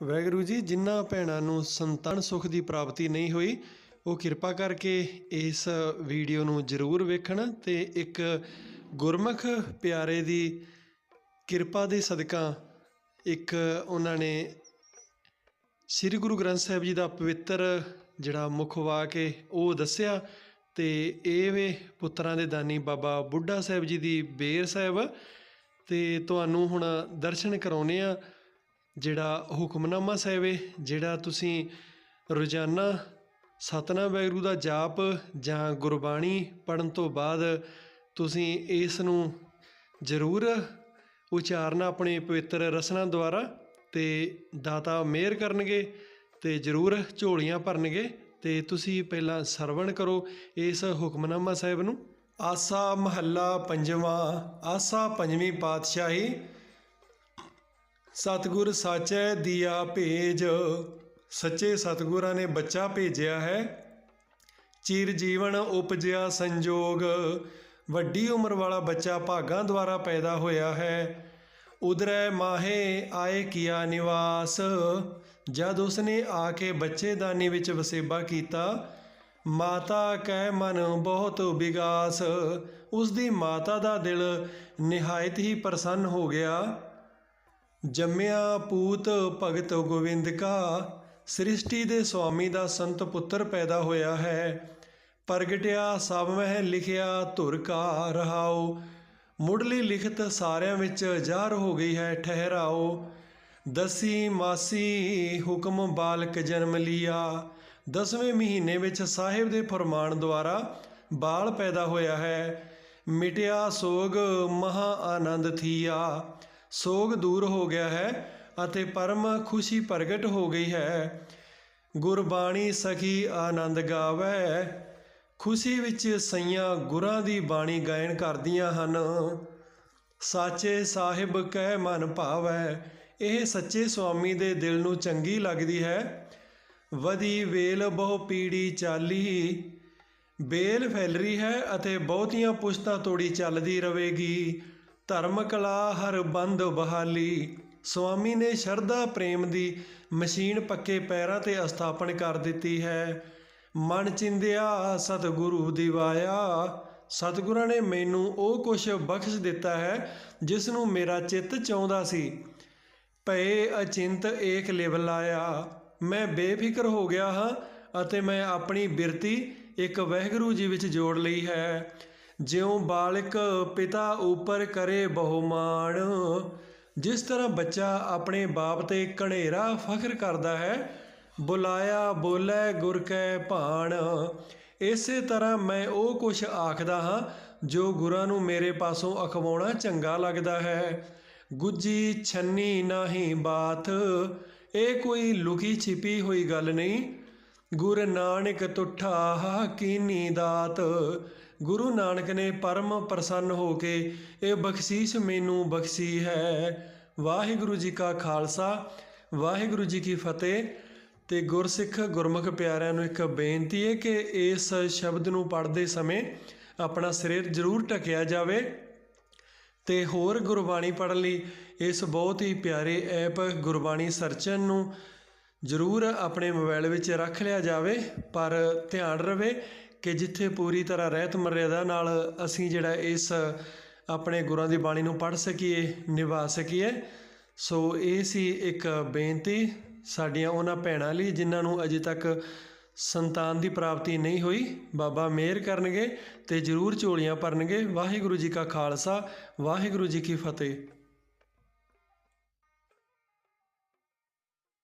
ਵਾਹਿਗੁਰੂ ਜੀ, ਜਿਨ੍ਹਾਂ ਭੈਣਾਂ ਨੂੰ ਸੰਤਾਨ ਸੁਖ ਦੀ ਪ੍ਰਾਪਤੀ ਨਹੀਂ ਹੋਈ, ਉਹ ਕਿਰਪਾ ਕਰਕੇ ਇਸ ਵੀਡੀਓ ਨੂੰ ਜ਼ਰੂਰ ਵੇਖਣ ਤੇ ਇੱਕ ਗੁਰਮੁਖ ਪਿਆਰੇ ਦੀ ਕਿਰਪਾ ਦੇ ਸਦਕਾ ਇੱਕ ਉਹਨਾਂ ਨੇ ਸ੍ਰੀ ਗੁਰੂ ਗ੍ਰੰਥ ਸਾਹਿਬ ਜੀ ਦਾ ਪਵਿੱਤਰ ਜਿਹੜਾ ਮੁੱਖ ਵਾਕ ਹੈ ਉਹ ਦੱਸਿਆ ਤੇ ਇਹ ਵੇ ਪੁੱਤਰਾਂ ਦੇ ਦਾਨੀ ਬਾਬਾ ਬੁੱਢਾ ਸਾਹਿਬ ਜੀ ਦੀ ਬੇਰ ਸਾਹਿਬ ਤੇ ਤੁਹਾਨੂੰ ਹੁਣ ਦਰਸ਼ਨ ਕਰਾਉਨੇ ਆ ਜਿਹੜਾ ਹੁਕਮਨਾਮਾ ਸਾਹਿਬ ਹੈ ਜਿਹੜਾ ਤੁਸੀਂ ਰੋਜ਼ਾਨਾ ਸਤਨਾਮ ਵਾਹਿਗੁਰੂ ਦਾ ਜਾਪ ਜਾਂ ਗੁਰਬਾਣੀ ਪੜਨ ਤੋਂ ਬਾਅਦ ਤੁਸੀਂ ਇਸ ਨੂੰ ਜ਼ਰੂਰ ਉਚਾਰਨਾ ਆਪਣੇ ਪਵਿੱਤਰ ਰਸਨਾ ਦੁਆਰਾ ਤੇ ਦਾਤਾ ਮਿਹਰ ਕਰਨਗੇ ਤੇ ਜ਼ਰੂਰ ਝੋਲੀਆਂ ਭਰਨਗੇ ਤੇ ਤੁਸੀਂ ਪਹਿਲਾਂ ਸਰਵਣ ਕਰੋ ਇਸ ਹੁਕਮਨਾਮਾ ਸਾਹਿਬ ਨੂੰ। ਆਸਾ ਮਹੱਲਾ ਪੰਜਵਾਂ, ਆਸਾ ਪੰਜਵੀਂ ਪਾਤਸ਼ਾਹੀ ਸਤਿਗੁਰ ਸਾਚੈ ਦੀਆ ਭੇਜ। ਸੱਚੇ ਸਤਿਗੁਰਾਂ ਨੇ ਬੱਚਾ ਭੇਜਿਆ ਹੈ। ਚਿਰ ਜੀਵਨ ਉਪਜਿਆ ਸੰਜੋਗ। ਵੱਡੀ ਉਮਰ ਵਾਲਾ ਬੱਚਾ ਭਾਗਾਂ ਦੁਆਰਾ ਪੈਦਾ ਹੋਇਆ ਹੈ। ਉਦਰੈ ਮਾਹੇ ਆਏ ਕੀਆ ਨਿਵਾਸ। ਜਦ ਉਸਨੇ ਆ ਕੇ ਬੱਚੇਦਾਨੀ ਵਿੱਚ ਵਸੇਬਾ ਕੀਤਾ, ਮਾਤਾ ਕੈ ਮਨ ਬਹੁਤ ਵਿਗਾਸ ਉਸ ਦੀ ਮਾਤਾ ਦਾ ਦਿਲ ਨਿਹਾਇਤ ਹੀ ਪ੍ਰਸੰਨ ਹੋ ਗਿਆ। ਜੰਮਿਆ ਪੂਤ ਭਗਤ ਗੋਬਿੰਦ ਕਾ, ਸ੍ਰਿਸ਼ਟੀ ਦੇ ਸੁਆਮੀ ਦਾ ਸੰਤ ਪੁੱਤਰ ਪੈਦਾ ਹੋਇਆ ਹੈ। ਪ੍ਰਗਟਿਆ ਸਭ ਮਹਿ ਲਿਖਿਆ ਧੁਰ ਕਾ ਰਹਾਉ, ਮੁੱਢਲੀ ਲਿਖਤ ਸਾਰਿਆਂ ਵਿੱਚ ਜ਼ਾਹਰ ਹੋ ਗਈ ਹੈ ਠਹਿਰਾਓ ਦਸੀ ਮਾਸੀ ਹੁਕਮ ਬਾਲਕ ਜਨਮ ਲਿਆ, ਦਸਵੇਂ ਮਹੀਨੇ ਵਿੱਚ ਸਾਹਿਬ ਦੇ ਫਰਮਾਨ ਦੁਆਰਾ ਬਾਲ ਪੈਦਾ ਹੋਇਆ ਹੈ। ਮਿਟਿਆ ਸੋਗ ਮਹਾ ਆਨੰਦ ਥੀਆ ਸੋਗ ਦੂਰ ਹੋ ਗਿਆ ਹੈ ਅਤੇ ਪਰਮ ਖੁਸ਼ੀ ਪ੍ਰਗਟ ਹੋ ਗਈ ਹੈ। ਗੁਰਬਾਣੀ ਸਖੀ ਆਨੰਦ ਗਾਵੇ। ਖੁਸ਼ੀ ਵਿੱਚ ਸਈਆਂ ਗੁਰਾਂ ਦੀ ਬਾਣੀ ਗਾਇਨ ਕਰਦੀਆਂ ਹਨ। ਸਾਚੇ ਸਾਹਿਬ ਕਹਿ ਮਨ ਭਾਵੈ। ਇਹ ਸੱਚੇ ਸੁਆਮੀ ਦੇ ਦਿਲ ਨੂੰ ਚੰਗੀ ਲੱਗਦੀ ਹੈ। ਵਦੀ ਵੇਲ ਬਹੁ ਪੀੜੀ ਚਾਲੀ। ਬੇਲ ਫੈਲ ਰਹੀ ਹੈ ਅਤੇ ਬਹੁਤੀਆਂ ਪੁਸ਼ਤਾਂ ਤੋੜੀ ਚੱਲਦੀ ਰਹੇਗੀ ਧਰਮ ਕਲਾ ਹਰ ਬੰਦ ਬਹਾਲੀ। ਸੁਆਮੀ ਨੇ ਸ਼ਰਧਾ ਪ੍ਰੇਮ ਦੀ ਮਸ਼ੀਨ ਪੱਕੇ ਪੈਰਾਂ ਤੇ ਅਸਥਾਪਨ ਕਰ ਦਿੱਤੀ ਹੈ। ਮਨ ਚਿੰਦਿਆ, ਸਤਿਗੁਰੂ ਦਿਵਾਇਆ। ਸਤਿਗੁਰਾਂ ਨੇ ਮੈਨੂੰ ਉਹ ਕੁਛ ਬਖਸ਼ ਦਿੱਤਾ ਹੈ ਜਿਸ ਨੂੰ ਮੇਰਾ ਚਿੱਤ ਚਾਹੁੰਦਾ ਸੀ। ਭਏ ਅਚਿੰਤ ਏਕ ਲਿਵ ਲਾਇਆ। ਮੈਂ ਬੇਫਿਕਰ ਹੋ ਗਿਆ ਹਾਂ ਅਤੇ ਮੈਂ ਆਪਣੀ ਬਿਰਤੀ ਇੱਕ ਵਹਿਗੁਰੂ ਜੀ ਵਿੱਚ ਜੋੜ ਲਈ ਹੈ। ਜਿਉ ਬਾਲਕ ਪਿਤਾ ਉਪਰ ਕਰੇ ਬਹੁਮਾਨ, ਜਿਸ ਤਰ੍ਹਾਂ ਬੱਚਾ ਆਪਣੇ ਬਾਪ ਤੇ ਕਣੇਰਾ ਫਖਰ ਕਰਦਾ ਹੈ, ਬੁਲਾਇਆ ਬੋਲੇ ਗੁਰ ਕੈ ਭਾਣ। ਇਸੇ ਤਰ੍ਹਾਂ ਮੈਂ ਉਹ ਕੁਛ ਆਖਦਾ ਹਾਂ, ਜੋ ਗੁਰਾਂ ਨੂੰ ਮੇਰੇ ਪਾਸੋਂ ਅਖਵਾਉਣਾ ਚੰਗਾ ਲੱਗਦਾ ਹੈ। ਗੁੱਜੀ ਛੰਨੀ ਨਾਹੀ ਬਾਤ, ਇਹ ਕੋਈ ਲੁਕੀ ਛਿਪੀ ਹੋਈ ਗੱਲ ਨਹੀਂ ਗੁਰ ਨਾਨਕ ਤੁਠਾ ਕੀਨੀ ਦਾਤ ਗੁਰੂ ਨਾਨਕ ਨੇ ਪਰਮ ਪ੍ਰਸੰਨ ਹੋ ਕੇ ਇਹ ਬਖਸ਼ੀਸ਼ ਮੈਨੂੰ ਬਖਸ਼ੀ ਹੈ। ਵਾਹਿਗੁਰੂ ਜੀ ਕਾ ਖਾਲਸਾ, ਵਾਹਿਗੁਰੂ ਜੀ ਕੀ ਫਤਿਹ। ਤੇ ਗੁਰਸਿੱਖ ਗੁਰਮੁਖ ਪਿਆਰਿਆਂ ਨੂੰ ਇੱਕ ਬੇਨਤੀ ਹੈ ਕਿ ਇਸ ਸ਼ਬਦ ਨੂੰ ਪੜ੍ਹਦੇ ਸਮੇਂ ਆਪਣਾ ਸਰੀਰ ਜ਼ਰੂਰ ਢਕਿਆ ਜਾਵੇ ਤੇ ਹੋਰ ਗੁਰਬਾਣੀ ਪੜ੍ਹਨ ਲਈ ਇਸ ਬਹੁਤ ਹੀ ਪਿਆਰੇ ਐਪ ਗੁਰਬਾਣੀ ਸਰਚਨ ਨੂੰ ਜ਼ਰੂਰ ਆਪਣੇ ਮੋਬਾਈਲ ਵਿੱਚ ਰੱਖ ਲਿਆ ਜਾਵੇ, ਪਰ ਧਿਆਨ ਰਵੇ ਕਿ ਜਿੱਥੇ ਪੂਰੀ ਤਰ੍ਹਾਂ ਰਹਿਤ ਮਰਿਆਦਾ ਨਾਲ ਅਸੀਂ ਜਿਹੜਾ ਇਸ ਆਪਣੇ ਗੁਰਾਂ ਦੀ ਬਾਣੀ ਨੂੰ ਪੜ੍ਹ ਸਕੀਏ, ਨਿਭਾ ਸਕੀਏ। ਸੋ ਇਹ ਸੀ ਇੱਕ ਬੇਨਤੀ ਸਾਡੀਆਂ ਉਹਨਾਂ ਭੈਣਾਂ ਲਈ, ਜਿਨ੍ਹਾਂ ਨੂੰ ਅਜੇ ਤੱਕ ਸੰਤਾਨ ਦੀ ਪ੍ਰਾਪਤੀ ਨਹੀਂ ਹੋਈ। ਬਾਬਾ ਮਿਹਰ ਕਰਨਗੇ ਤੇ ਜ਼ਰੂਰ ਝੋਲੀਆਂ ਭਰਨਗੇ। ਵਾਹਿਗੁਰੂ ਜੀ ਕਾ ਖਾਲਸਾ, ਵਾਹਿਗੁਰੂ ਜੀ ਕੀ ਫਤਿਹ।